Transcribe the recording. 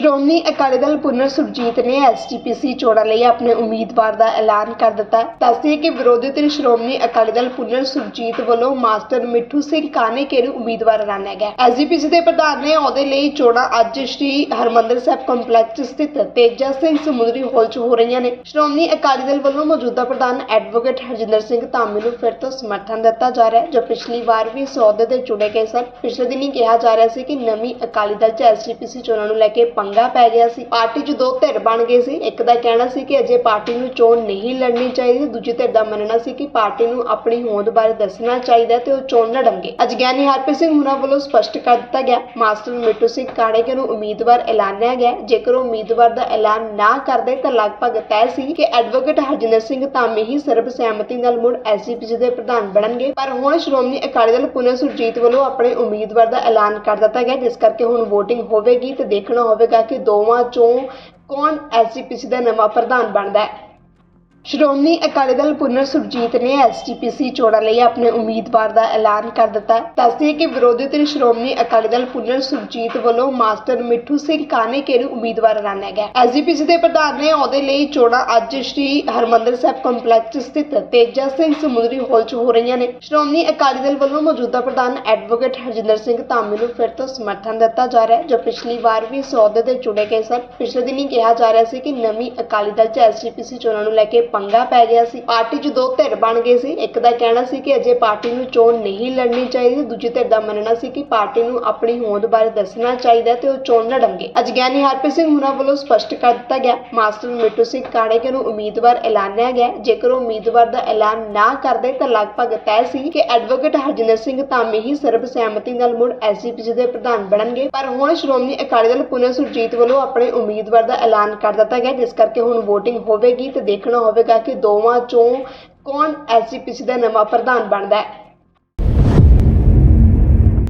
ਸ਼੍ਰੋਮਣੀ ਅਕਾਲੀ ਦਲ ਪੁਨਰ ਸੁਰਜੀਤ ਨੇ ਐਸਟੀਪੀਸੀ ਚੋਣਾਂ ਲਈ ਆਪਣੇ ਉਮੀਦਵਾਰ ਦਾ ਐਲਾਨ ਕਰ ਦਿੱਤਾ ਦੱਸਦੇ ਕਿ ਵਿਰੋਧੀ ਧਿਰ ਸ਼੍ਰੋਮਣੀ ਅਕਾਲੀ ਦਲ ਪੁਨਰ ਸੁਰਜੀਤ ਵੱਲੋਂ ਮਾਸਟਰ ਮਿੱਠੂ ਸਿੰਘ ਕਾਨੇਕੇ ਨੂੰ ਉਮੀਦਵਾਰ ਐਲਾਨਿਆ ਗਿਆ ਐਸਜੀਪੀਸੀ ਦੇ ਪ੍ਰਧਾਨ ਨੇ ਅਹੁਦੇ ਲਈ ਚੋਣਾਂ ਅੱਜ ਸ਼੍ਰੀ ਹਰਮੰਦਰ ਸਾਹਿਬ ਕੰਪਲੈਕਸ ਸਥਿਤ ਤੇਜਾ ਸਿੰਘ ਸਮੁੰਦਰੀ ਹਾਲ 'ਚ ਹੋ ਰਹੀਆਂ ਨੇ। ਸ਼੍ਰੋਮਣੀ ਅਕਾਲੀ ਦਲ ਵੱਲੋਂ ਮੌਜੂਦਾ ਪ੍ਰਧਾਨ ਐਡਵੋਕੇਟ ਹਰਜਿੰਦਰ ਸਿੰਘ ਧਾਮੀ ਨੂੰ ਫਿਰ ਤੋਂ ਸਮਰਥਨ ਦਿੱਤਾ ਜਾ ਰਿਹਾ ਹੈ, ਜੋ ਪਿਛਲੀ ਵਾਰ ਵੀ ਇਸ ਤੇ ਚੁਣੇ ਗਏ ਸਨ। ਪਿਛਲੇ ਦਿਨ ਹੀ ਕਿਹਾ ਜਾ ਰਿਹਾ ਸੀ ਕਿ ਨਵੀਂ ਅਕਾਲੀ ਦਲ 'ਚ ਐਸਜੀਪੀਸੀ ਚੋਣਾਂ ਨੂੰ ਲੈ ਕੇ ਪੰਗਾ ਪੈ ਗਿਆ ਸੀ। ਪਾਰਟੀ 'ਚ ਦੋ ਧਿਰ ਬਣ ਗਏ ਸੀ। ਇੱਕ ਦਾ ਕਹਿਣਾ ਸੀ ਕਿ ਅਜੇ ਪਾਰਟੀ ਨੂੰ ਚੋਣ ਨਹੀਂ ਲੜਨੀ ਚਾਹੀਦੀ। ਦੂਜੀ ਧਿਰ ਦਾ ਮੰਨਣਾ ਸੀ ਕਿ ਪਾਰਟੀ ਨੂੰ ਆਪਣੀ ਹੋਂਦ ਬਾਰੇ ਦੱਸਣਾ ਚਾਹੀਦਾ ਤੇ ਉਹ ਚੋਣ ਲੜਨਗੇ। ਅੱਜ ਗਿਆਨੀ ਹਰਪ੍ਰੀਤ ਸਿੰਘ ਹੁਣਾਂ ਵੱਲੋਂ ਸਪਸ਼ਟ ਕਰ ਦਿੱਤਾ ਗਿਆ, ਮਾਸਟਰ ਮਿੱਟੂ ਸਿੰਘ ਕਾੜੇਕੇ ਨੂੰ ਉਮੀਦਵਾਰ ਐਲਾਨਿਆ ਗਿਆ ਜੇਕਰ ਉਹ ਉਮੀਦਵਾਰ ਦਾ ਐਲਾਨ ਨਾ ਕਰਦੇ ਤਾਂ ਲਗਭਗ ਤੈਅ ਸੀ ਕਿ ਐਡਵੋਕੇਟ ਹਰਜਿੰਦਰ ਸਿੰਘ ਧਾਮੀ ਹੀ ਸਰਬਸਹਿਮਤੀ ਨਾਲ ਮੁੜ ਐਸਜੀਪੀਸੀ ਦੇ ਪ੍ਰਧਾਨ ਬਣਨਗੇ। ਪਰ ਹੁਣ ਸ਼੍ਰੋਮਣੀ ਅਕਾਲੀ ਦਲ ਪੁਨਰ ਸੁਰਜੀਤ ਵੱਲੋਂ ਆਪਣੇ ਉਮੀਦਵਾਰ ਦਾ ਐਲਾਨ ਕਰ ਦਿੱਤਾ ਗਿਆ, ਜਿਸ ਕਰਕੇ ਹੁਣ VOTING ਹੋਵੇਗੀ ਤੇ ਦੇਖਣਾ ਹੋਵੇਗਾ ਕਿ ਦੋਵਾਂ ਚੋਂ ਕੌਣ ਐਸਜੀਪੀਸੀ ਦਾ ਨਵਾਂ ਪ੍ਰਧਾਨ ਬਣਦਾ ਹੈ? ਸ਼੍ਰੋਮਣੀ ਅਕਾਲੀ ਦਲ ਪੁਨਰ ਸੁਰਜੀਤ ਨੇ ਐਸਟੀਪੀਸੀ ਚੋਣਾਂ ਲਈ ਆਪਣੇ ਉਮੀਦਵਾਰ ਦਾ ਐਲਾਨ ਕਰ ਦਿੱਤਾ ਦੱਸਦੇ ਕਿ ਵਿਰੋਧੀ ਧਿਰ ਸ਼੍ਰੋਮਣੀ ਅਕਾਲੀ ਦਲ ਪੁਨਰ ਸੁਰਜੀਤ ਵੱਲੋਂ ਮਾਸਟਰ ਮਿੱਠੂ ਸਿੰਘ ਕਾਨੇਕੇ ਨੂੰ ਉਮੀਦਵਾਰ ਐਲਾਨਿਆ ਗਿਆ ਐਸਜੀਪੀਸੀ ਦੇ ਪ੍ਰਧਾਨ ਨੇ ਅਹੁਦੇ ਲਈ ਚੋਣਾਂ ਅੱਜ ਸ਼੍ਰੀ ਹਰਮੰਦਰ ਸਾਹਿਬ ਕੰਪਲੈਕਸ ਸਥਿਤ ਤੇਜਾ ਸਿੰਘ ਸਮੁੰਦਰੀ ਹਾਲ 'ਚ ਹੋ ਰਹੀਆਂ ਨੇ। ਸ਼੍ਰੋਮਣੀ ਅਕਾਲੀ ਦਲ ਵੱਲੋਂ ਮੌਜੂਦਾ ਪ੍ਰਧਾਨ ਐਡਵੋਕੇਟ ਹਰਜਿੰਦਰ ਸਿੰਘ ਧਾਮੀ ਨੂੰ ਫਿਰ ਤੋਂ ਸਮਰਥਨ ਦਿੱਤਾ ਜਾ ਰਿਹਾ ਹੈ, ਜੋ ਪਿਛਲੀ ਵਾਰ ਵੀ ਇਸ ਤੇ ਚੁਣੇ ਗਏ ਸਨ। ਪਿਛਲੇ ਦਿਨ ਹੀ ਕਿਹਾ ਜਾ ਰਿਹਾ ਸੀ ਕਿ ਨਵੀਂ ਅਕਾਲੀ ਦਲ 'ਚ ਐਸਜੀਪੀਸੀ ਚੋਣਾਂ ਨੂੰ ਲੈ ਕੇ ਪੰਗਾ ਪੈ ਗਿਆ ਸੀ। ਪਾਰਟੀ 'ਚ ਦੋ ਧਿਰ ਬਣ ਗਏ ਸੀ। ਇੱਕ ਦਾ ਕਹਿਣਾ ਸੀ ਕਿ ਅਜੇ ਪਾਰਟੀ ਨੂੰ ਚੋਣ ਨਹੀਂ ਲੜਨੀ ਚਾਹੀਦੀ। ਦੂਜੀ ਧਿਰ ਦਾ ਮੰਨਣਾ ਸੀ ਕਿ ਪਾਰਟੀ ਨੂੰ ਆਪਣੀ ਹੋਂਦ ਬਾਰੇ ਦੱਸਣਾ ਚਾਹੀਦਾ ਤੇ ਉਹ ਚੋਣ ਲੜਨਗੇ। ਅੱਜ ਗਿਆਨੀ ਹਰਪ੍ਰੀਤ ਸਿੰਘ ਹੁਣਾਂ ਵੱਲੋਂ ਸਪਸ਼ਟ ਕਰ ਦਿੱਤਾ ਗਿਆ, ਮਾਸਟਰ ਮਿੱਟੂ ਸਿੰਘ ਕਾੜੇਕੇ ਨੂੰ ਉਮੀਦਵਾਰ ਐਲਾਨਿਆ ਗਿਆ। ਜੇਕਰ ਉਹ ਉਮੀਦਵਾਰ ਦਾ ਐਲਾਨ ਨਾ ਕਰਦੇ, ਤਾਂ ਲਗਭਗ ਤੈਅ ਸੀ ਕਿ ਐਡਵੋਕੇਟ ਹਰਜਿੰਦਰ ਸਿੰਘ ਧਾਮੀ ਹੀ ਸਰਬਸਹਿਮਤੀ ਨਾਲ ਮੁੜ ਐਸਜੀਪੀਸੀ ਦੇ ਪ੍ਰਧਾਨ ਬਣਨਗੇ। ਪਰ ਹੁਣ ਸ਼੍ਰੋਮਣੀ ਅਕਾਲੀ ਦਲ ਪੁਨਰ ਸੁਰਜੀਤ ਵੱਲੋਂ ਆਪਣੇ ਉਮੀਦਵਾਰ ਦਾ ਐਲਾਨ ਕਰ ਦਿੱਤਾ ਗਿਆ, ਜਿਸ ਕਰਕੇ ਹੁਣ VOTING ਹੋਵੇਗੀ ਤੇ ਦੇਖਣਾ ਹੋਵੇ ਹੋਵੇਗਾ ਕਿ ਦੋਵਾਂ ਚੋਂ ਕੌਣ ਐਸਜੀਪੀਸੀ ਦਾ ਨਵਾਂ ਪ੍ਰਧਾਨ ਬਣਦਾ ਹੈ?